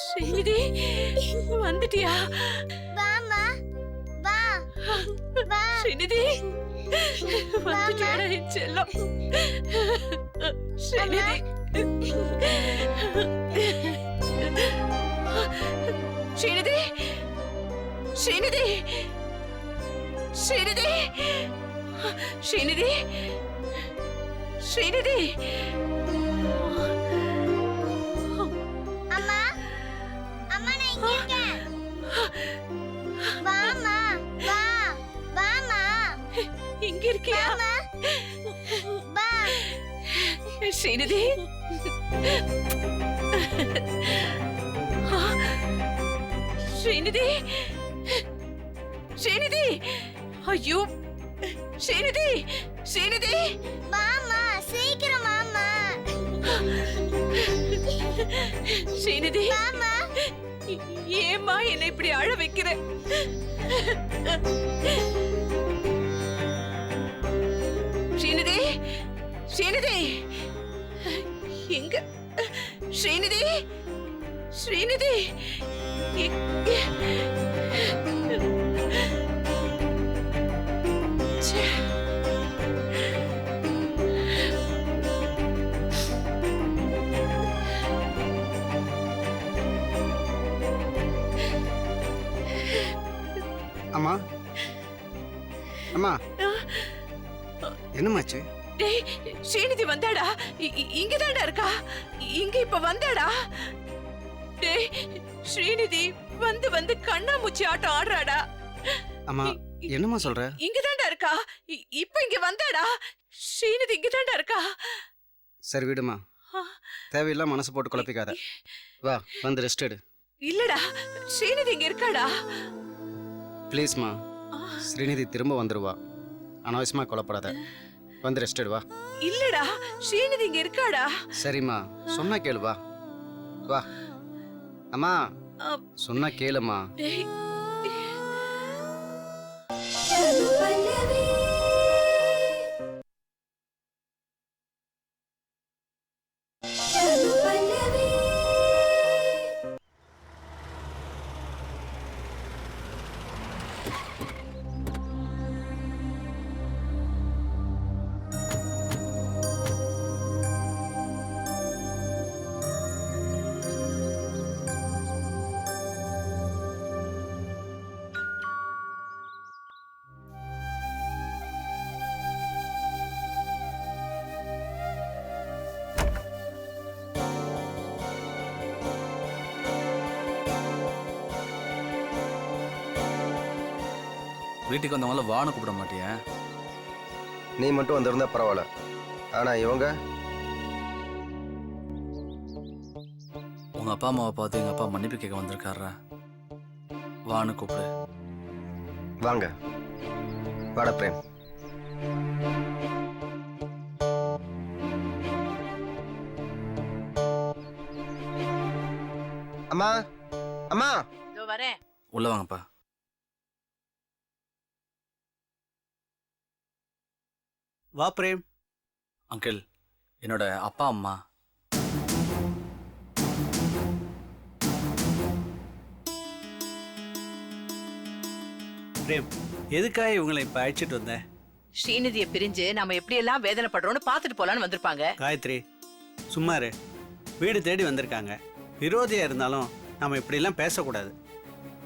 ஸ்ரீநிதி வந்துட்டியா? வாமா வா. வா. ஸ்ரீநிதி வந்துட்டியாடா என் செல்லம்? ஸ்ரீநிதி. ஸ்ரீநிதி. ஸ்ரீநிதி. ஸ்ரீநிதி. ஸ்ரீநிதி. ஸ்ரீநிதி. ஸ்ரீநிதி ஸ்ரீநிதி! ஸ்ரீநிதி! ஐயோ! ஸ்ரீநிதி! ஸ்ரீநிதி! வாமா சீக்கிரம் வாமா ஸ்ரீநிதி! வாமா ஏமா என்னை இப்படி அழ வைக்கிற? ஸ்ரீநிதி! ஸ்ரீநிதி! எங்க ஸ்ரீநிதி ஸ்ரீநிதி. அம்மா அம்மா. என்னம்மாச்சு? டேய் ஸ்ரீநிதி வந்தாடா. இ- இ- இங்கதான்டா இருக்கா. இங்க இப்ப வந்தாடா. டேய் ஸ்ரீநிதி வந்து வந்து கண்ணாமூச்சி ஆட்டம் ஆடுறாடா. அம்மா என்னம்மா சொல்ற? இங்கதான்டா இருக்கா. இப்ப இங்க வந்தாடா. ஸ்ரீநிதி இங்கதான்டா இருக்கா. சரி விடுமா. தேவையில்லாம் மனசு போட்டு குழப்பிக்காத. வா வந்து ரெஸ்ட் எடு. இல்லடா ஸ்ரீநிதி இங்க இருக்காடா. ப்ளீஸ்மா ஸ்ரீநிதி திரும்ப வந்துருவா. அனாவசியமா கொல்லப்படாத வந்து ரெஸ்ட் எடு வா. இல்லடா ஸ்ரீநிதி இங்க இருக்காடா. சரிம்மா சொன்னா கேளு வா. வா. அம்மா சொன்னா கேளுமா வீட்டுக்கு வந்தவங்கள வான்னு கூப்பிட மாட்டியா? நீ மட்டும் வந்திருந்தா பரவாயில்ல. ஆனா இவங்க? உங்க அப்பா அம்மாவை பார்த்து எங்க அப்பா மன்னிப்பு கேட்க வந்திருக்காரா வான்னு கூப்பிடு. வாங்க. வாட பிரேம். அம்மா அம்மா. இதோ வரேன். உள்ள வாங்கப்பா. வா பிரேம். அங்கிள் என்னோட அப்பா அம்மா. பிரேம் எதுக்காக இவங்களை இப்ப அழைச்சிட்டு வந்தேன் ஸ்ரீநிதியை பிரிஞ்சு நாம எப்படி எல்லாம் வேதனைப்படுறோம்னு பாத்துட்டு போலான்னு வந்திருப்பாங்க. காயத்ரி சும்மா இரு. வீடு தேடி வந்திருக்காங்க. விரோதியா இருந்தாலும் நாம இப்படிலாம் பேசக்கூடாது.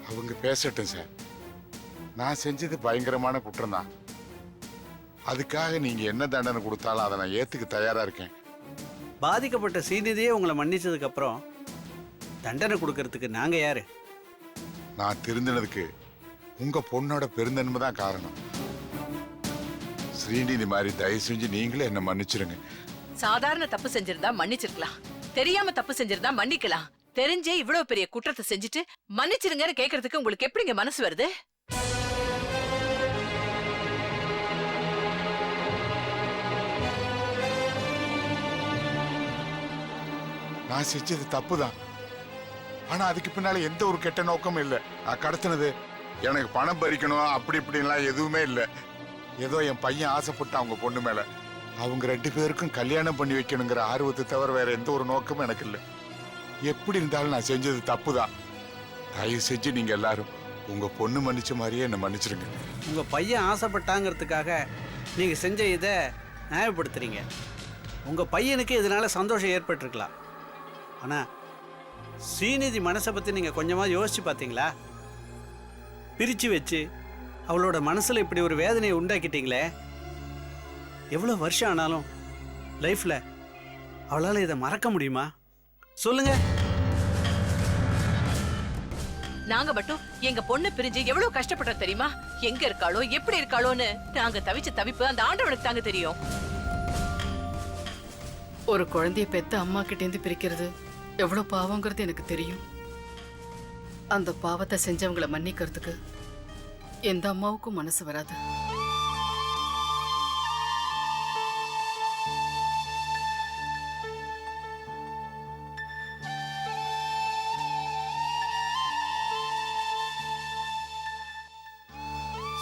அவங்க பேசட்டும் சார். நான் செஞ்சது பயங்கரமான குற்றம் தான். அதுக்காக நீங்க என்ன தண்டனை கொடுத்தாலும் அதை நான் ஏத்துக்க தயாரா இருக்கேன். பாதிக்கப்பட்ட சீனிதியே உங்களை மன்னிச்சதுக்கு அப்புறம் தண்டனை கொடுக்கறதுக்கு நாங்க யாரு? நான் திருந்தினதுக்கு உங்க பொண்ணோட பெருந்தன்மை தான் காரணம். ஸ்ரீநிதி மாதிரி தயவு செஞ்சு நீங்களே என்ன மன்னிச்சிருங்க. சாதாரண தப்பு செஞ்சிருந்தா மன்னிச்சிருக்கலாம். தெரியாம தப்பு செஞ்சிருந்தா மன்னிக்கலாம். தெரிஞ்சே இவ்வளவு பெரிய குற்றத்தை செஞ்சுட்டு மன்னிச்சிருங்கன்னு கேக்குறதுக்கு உங்களுக்கு எப்படிங்க மனசு வருது? நான் செஞ்சது தப்பு தான் ஆனா அதுக்கு பின்னால எந்த ஒரு கெட்ட நோக்கமும் இல்லை. நான் கடத்தினது எனக்கு பணம் பறிக்கணும் அப்படி இப்படின்லாம் எதுவுமே இல்லை. ஏதோ என் பையன் ஆசைப்பட்டான் அவங்க பொண்ணு மேல. அவங்க ரெண்டு பேருக்கும் கல்யாணம் பண்ணி வைக்கணுங்கிற ஆர்வத்தை தவிர வேற எந்த ஒரு நோக்கமும் எனக்கு இல்லை. எப்படி இருந்தாலும் நான் செஞ்சது தப்பு தான் தயவு செஞ்சு நீங்க எல்லாரும் உங்க பொண்ணு மன்னிச்ச மாதிரியே என்னை மன்னிச்சிருங்க. உங்கள் பையன் ஆசைப்பட்டாங்கிறதுக்காக நீங்கள் செஞ்ச இதை நியாயப்படுத்துறீங்க. உங்கள் பையனுக்கு இதனால் சந்தோஷம் ஏற்பட்டிருக்கலாம். ஆனால் ஸ்ரீநிதி மனசை பற்றி நீங்கள் கொஞ்சமாக யோசிச்சு பார்த்தீங்களா பிரித்து வச்சு அவளோட மனசில் இப்படி ஒரு வேதனையை உண்டாக்கிட்டீங்களே? எவ்வளோ வருஷம் ஆனாலும் லைஃப்பில் அவளால் இதை மறக்க முடியுமா? சொல்லுங்கள் நாங்க மட்டும் எங்க பொண்ணு பிரிஞ்சு எவ்வளவு கஷ்டப்பட்டோம் தெரியுமா? எங்க இருக்காளோ எப்படி இருக்காளோன்னு நாங்க தவிச்ச தவிப்பு அந்த ஆண்டவனுக்கு தாங்க தெரியும். ஒரு குழந்தைய பெத்த அம்மா கிட்டேருந்து பிரிக்கிறது எவ்வளவு பாவங்கிறது எனக்கு தெரியும். அந்த பாவத்தை செஞ்சவங்கள மன்னிக்கிறதுக்கு எந்த அம்மாவுக்கும் மனசு வராது.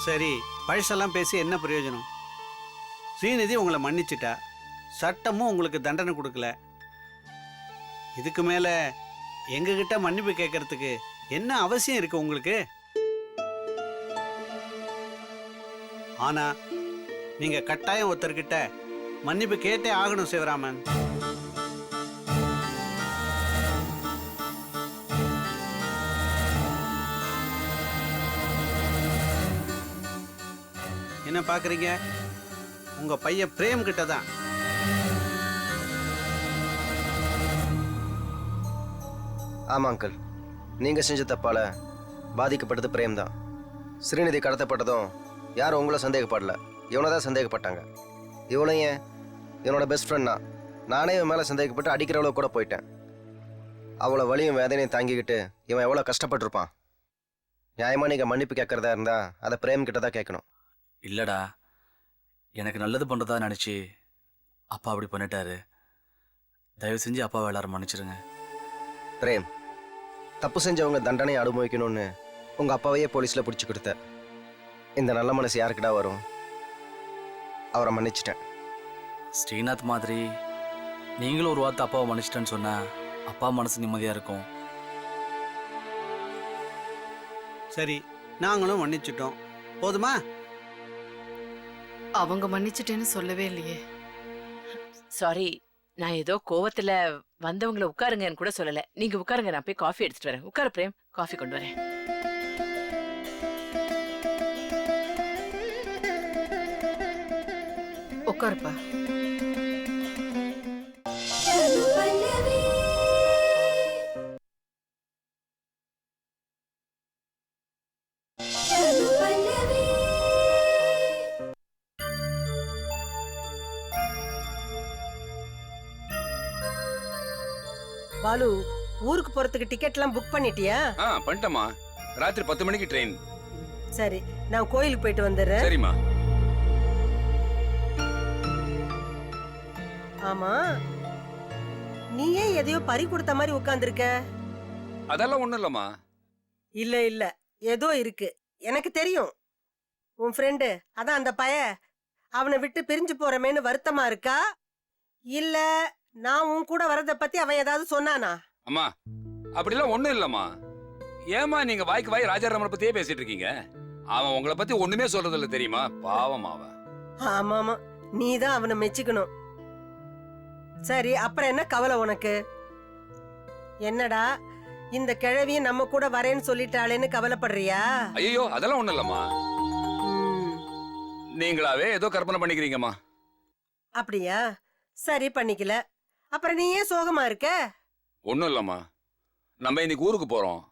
சரி பழசெல்லாம் பேசி என்ன பிரயோஜனம்? ஸ்ரீநிதி உங்களை மன்னிச்சிட்டா சட்டமும் உங்களுக்கு தண்டனை கொடுக்கல. இதுக்கு மேலே எங்ககிட்ட மன்னிப்பு கேட்கறதுக்கு என்ன அவசியம் இருக்கு உங்களுக்கு? ஆனா நீங்க கட்டாயம் ஒருத்தர்கிட்ட மன்னிப்பு கேட்டே ஆகணும் சிவராமன். என்ன பாக்குறீங்க? உங்க பையன் பிரேம் கிட்ட தான் ஆமா அங்கிள் நீங்க செஞ்ச தப்பால பாதிக்கப்பட்டது பிரேம் தான் ஸ்ரீநிதி கடத்தப்பட்டதும் யாரும் உங்களை சந்தேகப்படல. இவனை தான் சந்தேகப்பட்டாங்க. இவளும் ஏன்? இவனோட பெஸ்ட் ஃப்ரெண்ட் தான். நானே இவன் மேலே சந்தேகப்பட்டு அடிக்கிற அளவுக்கு கூட போயிட்டேன். அவ்வளோ வலியும் வேதனையும் தாங்கிக்கிட்டு இவன் எவ்வளோ கஷ்டப்பட்டிருப்பான்? நியாயமா நீங்கள் மன்னிப்பு கேட்கறதா இருந்தா அதை பிரேம் கிட்ட தான் கேட்கணும். இல்லடா. எனக்கு நல்லது பண்ணுறதா நினச்சி அப்பா அப்படி பண்ணிட்டாரு. தயவு செஞ்சு அப்பாவை எல்லாரும் மன்னிச்சிருங்க. பிரேம் தப்பு செஞ்சவங்க தண்டனை அனுபவிக்கணும்னு உங்கள் அப்பாவையே போலீஸில் பிடிச்சி கொடுத்த. இந்த நல்ல மனசு யாருக்குடா வரும்? அவரை மன்னிச்சிட்டேன். ஸ்ரீநாத் மாதிரி நீங்களும் ஒரு வார்த்தை அப்பாவை மன்னிச்சிட்டேன்னு சொன்னா அப்பா மனசு நிம்மதியாக இருக்கும். சரி நாங்களும் மன்னிச்சிட்டோம். போதுமா? அவங்க மன்னிச்சிட்டேன்னு சொல்லவே இல்லையே. சாரி நான் ஏதோ கோவத்துல வந்தவங்கள உட்காருங்கன்னு கூட சொல்லல. நீங்க உட்காருங்க நான் போய் காஃபி எடுத்துட்டு வரேன். உட்கார பிரேம். காஃபி கொண்டு வரேன். உட்காருப்பா. போறதுக்கு டிக்கெட்லாம் புக் பண்ணிட்டியா? ஆ பண்ணிட்டேம்மா. ராத்திரி பத்து மணிக்கு ட்ரெயின் சரி நான் கோயிலுக்கு போயிட்டு வந்துடுறேன். சரிம்மா. ஆமா. நீ ஏன் எதையோ பறி கொடுத்த மாதிரி உட்கார்ந்திருக்க? அதெல்லாம் ஒண்ணும் இல்லம்மா. இல்ல இல்ல. ஏதோ இருக்கு. எனக்கு தெரியும். உன் ஃப்ரெண்டு அதான் அந்த பய. அவனை விட்டு பிரிஞ்சு போறமேன்னு வருத்தமா இருக்கா? இல்ல நான் உன் கூட வரத பத்தி அவன் ஏதாவது சொன்னானா? அம்மா அப்படிலாம் ஒண்ணும் இல்லம்மா. ஏமா நீங்க வாய்க்கு வாய் ராஜாராமனை பத்தியே பேசிட்டு இருக்கீங்க அவன் உங்களை பத்தி ஒண்ணுமே சொல்றது இல்ல தெரியுமா? பாவம் அவன். ஆமா ஆமா நீ தான் அவனை மெச்சுக்கணும். சரி அப்புறம் என்ன கவலை உனக்கு? என்னடா இந்த கிழவி நம்ம கூட வரேன்னு சொல்லிட்டாளேன்னு கவலைப்படுறியா? ஐயோ அதெல்லாம் ஒண்ணும் இல்லம்மா. நீங்களாவே ஏதோ கற்பனை பண்ணிக்கிறீங்கம்மா. அப்படியா? சரி பண்ணிக்கல. அப்புறம் நீ ஏன் சோகமா இருக்க? ஒண்ணும் இல்லம்மா. நம்ம இன்னைக்கு ஊருக்கு போகிறோம்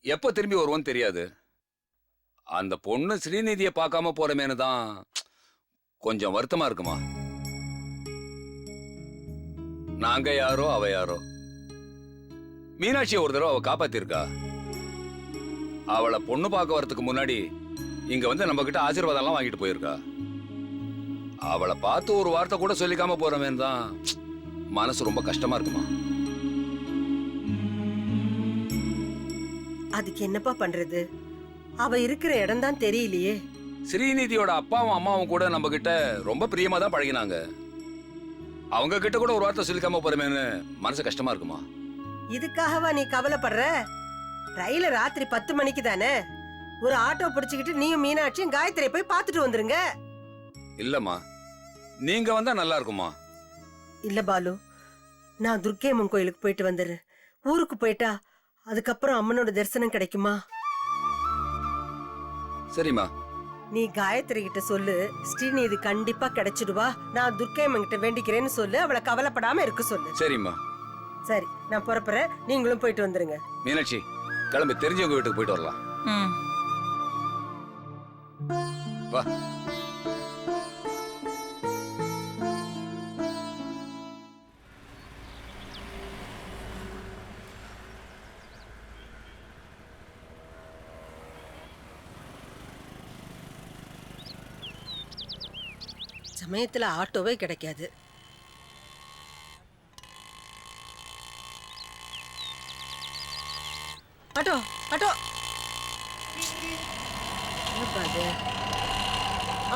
எப்போ திரும்பி வருவோம்னு தெரியாது. அந்த பொண்ணு ஸ்ரீநிதியை பார்க்காம போகிறமேனு தான் கொஞ்சம் வருத்தமாக இருக்குமா? நாங்க யாரோ அவ யாரோ? மீனாட்சியை ஒரு தடவை அவ காப்பாத்திருக்கா? அவளை பொண்ணு பார்க்க வரதுக்கு முன்னாடி இங்க வந்து நம்ம கிட்ட ஆசீர்வாதம்லாம் வாங்கிட்டு போயிருக்கா? அவளை பார்த்து ஒரு வார்த்தை கூட சொல்லிக்காம போறமேன்னு தான் மனசு ரொம்ப கஷ்டமா இருக்குமா? அதுக்கு என்னப்பா பண்றது? அவ இருக்கிற இடம் தான் தெரியலையே. ஸ்ரீநிதியோட அப்பாவும் அம்மாவும் கூட நம்ம கிட்ட ரொம்ப பிரியமா தான் பழகினாங்க. அவங்க கிட்ட கூட ஒரு வார்த்தை சொல்லிக்காம போறமேன்னு மனசு கஷ்டமா இருக்குமா? இதுக்காகவா நீ கவலைப்படுற? ரயில ராத்திரி பத்து மணிக்கு தானே? ஒரு ஆட்டோ பிடிச்சுக்கிட்டு நீயும் மீனாட்சியும் காயத்ரியை போய் பார்த்துட்டு வந்துருங்க. இல்லம்மா. நீங்க வந்தா நல்லா இருக்குமா? இல்ல பாலு. நான் துர்க்கையம்மன் கோயிலுக்கு போயிட்டு வந்துடுறேன். ஊருக்கு போயிட்டா அதுக்கப்புறம் அம்மனோட தரிசனம் கிடைக்குமா? சரிம்மா. நீ காயத்ரி கிட்ட சொல்லு ஸ்ரீநிதி கண்டிப்பா கிடைச்சிடுவா. நான் துர்க்கையம்மன் கிட்ட வேண்டிக்கிறேன்னு சொல்லு அவளை கவலைப்படாம இருக்க சொல்லு. சரிம்மா. சரி நான் புறப்புறேன் நீங்களும் போயிட்டு வந்துருங்க. மீனாட்சி கிளம்பி. தெரிஞ்சவங்க வீட்டுக்கு போயிட்டு வரலாம். வா. சமயத்துல ஆட்டோவே கிடைக்காது. Auto auto. என்னப்பா இது?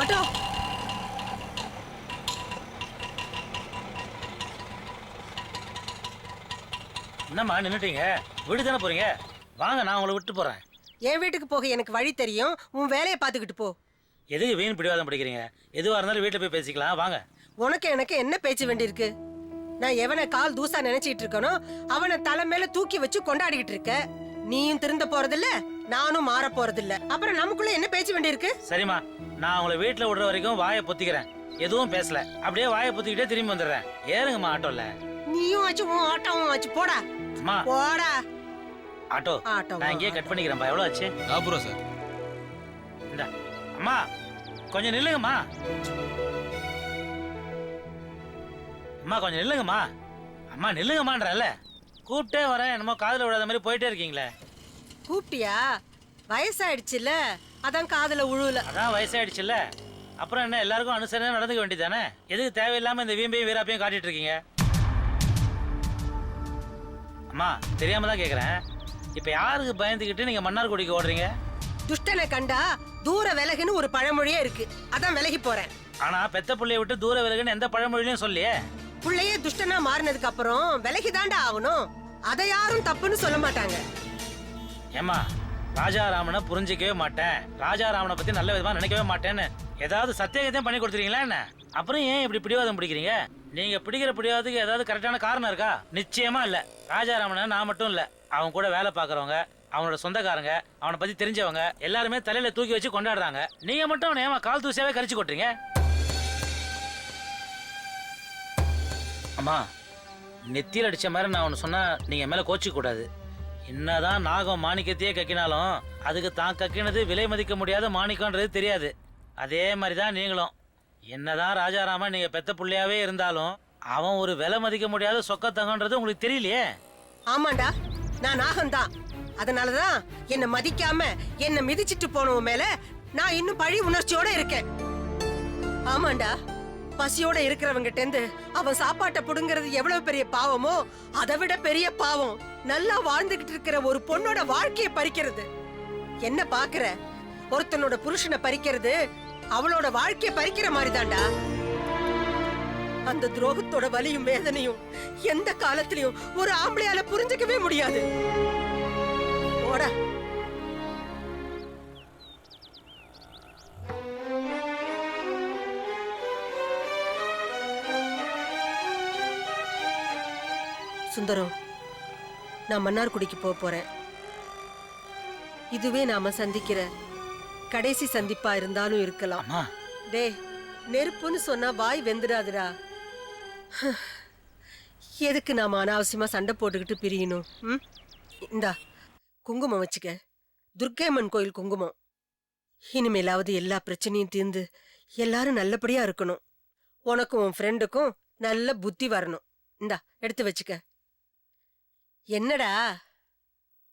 ஆட்டோ. என்னம்மா நின்னுட்டீங்க? வீடு தானே போறீங்க? வாங்க நான் உங்களை விட்டு போறேன். என் வீட்டுக்கு போக எனக்கு வழி தெரியும். உன் வேலையை பார்த்துக்கிட்டு போ. எதுக்கு வீண் பிடிவாதம் படிக்கிறீங்க? எதுவா இருந்தாலும் வீட்டில் போய் பேசிக்கலாம். வாங்க. உனக்கு எனக்கு என்ன பேச்சு வேண்டியிருக்கு? நான் எவனை கால் தூசா நினைச்சிட்டு இருக்கனோ அவனை தலை மேல தூக்கி வச்சு கொண்டாடிக்கிட்டு இருக்க. நீயும் திருந்த போறதில்ல நானும் மாற போறதில்ல. அப்புறம் நமக்குள்ள என்ன பேச்சு வேண்டியிருக்கு? சரிம்மா. நான் உங்களை வீட்டில் விடுற வரைக்கும் வாயை பொத்திக்கிறேன். எதுவும் பேசல. அப்படியே வாயை பொத்திக்கிட்டே திரும்பி வந்துடுறேன். ஏறுங்கம்மா ஆட்டோல. நீயும் ஆச்சு உன் ஆட்டோவும் ஆச்சு. போடா. அம்மா. போடா. ஆட்டோ. ஆட்டோ நான் இங்கேயே கட் பண்ணிக்கிறேன்ப்பா எவ்வளோ ஆச்சு? அப்புறம் சார். இந்த. அம்மா கொஞ்சம் நில்லுங்கம்மா. அம்மா கொஞ்சம் நில்லுங்கம்மா. அம்மா நில்லுங்கம்மான்றல கூப்பிட்டே வரேன். என்னமோ காதுல விடாத மாதிரி போயிட்டே இருக்கீங்களே. கூப்பிட்டியா? வயசாயிடுச்சுல்ல? அதான் காதுல உழுவுல. அதான் வயசாயிடுச்சுல்ல. அப்புறம் என்ன எல்லாருக்கும் அனுசரணை நடந்துக்க வேண்டியதானே எதுக்கு தேவையில்லாம இந்த வீம்பையும் வீராப்பையும் காட்டிட்டு இருக்கீங்க? அம்மா தெரியாம தான் கேக்குறேன். இப்ப யாருக்கு பயந்துக்கிட்டு நீங்க மன்னார்குடிக்கு ஓடுறீங்க? துஷ்டனை கண்டா தூர விலகுன்னு ஒரு பழமொழியே இருக்கு. அதான் விலகி போறேன். ஆனா பெத்த புள்ளைய விட்டு தூர விலகுன்னு எந்த பழமொழியிலையும் சொல்லியே? புள்ளையே துஷ்டனா மாறினதுக்கு அப்புறம் விலகி தாண்டா ஆகணும். அதை யாரும் தப்புன்னு சொல்ல மாட்டாங்க. ஏம்மா ராஜாராமனை புரிஞ்சிக்கவே மாட்டேன். ராஜாராமனை பத்தி நல்ல விதமா நினைக்கவே மாட்டேன்னு. ஏதாவது சத்தியகத்தையும் பண்ணி கொடுத்துறீங்களா என்ன? அப்புறம் ஏன் இப்படி பிடிவாதம் பிடிக்கிறீங்க? நீங்க பிடிக்கிற பிடிவாதத்துக்கு ஏதாவது கரெக்டான காரணம் இருக்கா? நிச்சயமா இல்ல. ராஜாராமனை நான் மட்டும் இல்ல. அவன் கூட வேலை பார்க்கறவங்க அவனோட சொந்தக்காரங்க அவனை பத்தி தெரிஞ்சவங்க எல்லாருமே தலையில தூக்கி வச்சு கொண்டாடுறாங்க. நீங்க மட்டும் அவனை ஏமா கால் தூசியாவே கரிச்சு கொட்டுறீங்க? அம்மா நெத்தியில் அடிச்ச மாதிரி நான் ஒன்று சொன்னா நீங்க மேல கோச்சிக்க கூடாது. என்னதான் நாகம் மாணிக்கத்தையே கக்கினாலும் அதுக்கு தான் கக்கினது விலை மதிக்க முடியாத மாணிக்கம்ன்றது தெரியாது. அதே மாதிரி தான் நீங்களும். என்னதான் ராஜாராமன் நீங்க பெத்த பிள்ளையாவே இருந்தாலும் அவன் ஒரு விலை மதிக்க முடியாத சொக்கத்தங்கன்றது உங்களுக்கு தெரியலையே? ஆமாண்டா நான் நாகம்தான். அதனாலதான் என்ன மதிக்காம என்ன மிதிச்சிட்டு போனவன் மேல நான் இன்னும் பழி உணர்ச்சியோட இருக்கேன். ஆமாண்டா பசியோட இருக்கிறவங்க இருந்து அவன் சாப்பாட்டை புடுங்கிறது எவ்வளவு பெரிய பாவமோ அதை விட பெரிய பாவம். நல்லா வாழ்ந்துகிட்டு இருக்கிற ஒரு பொண்ணோட வாழ்க்கைய பறிக்கிறது. என்ன பாக்குற? ஒருத்தனோட புருஷனை பறிக்கிறது அவளோட வாழ்க்கைய பறிக்கிற மாதிரிதான்டா அந்த துரோகத்தோட வலியும் வேதனையும் எந்த காலத்திலயும் ஒரு ஆம்பளையால புரிஞ்சுக்கவே முடியாது. போடா. சுந்தரம் நான் மன்னார்குடிக்கு போக போறேன். இதுவே நாம சந்திக்கிற கடைசி சந்திப்பா இருந்தாலும் இருக்கலாம். டேய் நெருப்புன்னு சொன்னா வாய் வெந்துடாதுடா. எதுக்கு நாம அனாவசியமா சண்டை போட்டுக்கிட்டு பிரியணும்? ம்? இந்தா. குங்குமம் வச்சுக்க. துர்க்கையம்மன் கோயில் குங்குமம். இனிமேலாவது எல்லா பிரச்சனையும் தீர்ந்து எல்லாரும் நல்லபடியா இருக்கணும். உனக்கும் உன் ஃப்ரெண்டுக்கும் நல்ல புத்தி வரணும். இந்தா எடுத்து வச்சுக்க. என்னடா?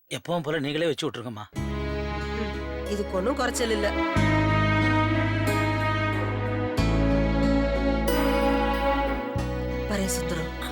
எப்பவும் போல நீங்களே வச்சு விட்டுருங்கம்மா. இதுக்கு ஒன்றும் குறைச்சல் இல்லை. வரேன் சுந்தரம்.